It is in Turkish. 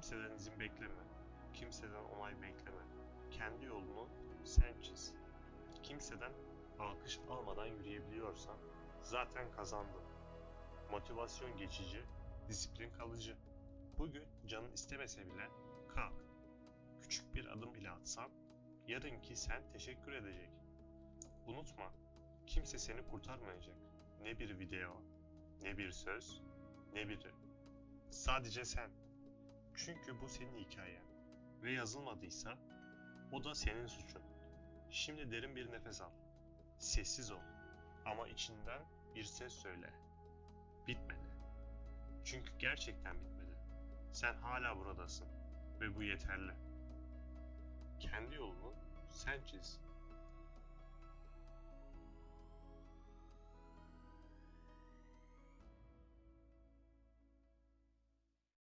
Kimseden izin bekleme. Kimseden onay bekleme. Kendi yolunu sen çiz. Kimseden alkış almadan yürüyebiliyorsan zaten kazandın. Motivasyon geçici, disiplin kalıcı. Bugün canın istemese bile kalk. Küçük bir adım bile atsan yarınki sen teşekkür edecek. Unutma, kimse seni kurtarmayacak. Ne bir video, ne bir söz, ne biri. Sadece sen. Çünkü bu senin hikayen. Ve yazılmadıysa o da senin suçun. Şimdi derin bir nefes al. Sessiz ol. Ama içinden bir ses söyle. Bitmedi. Çünkü gerçekten bitmedi. Sen hala buradasın. Ve bu yeterli. Kendi yolunu sen çiz.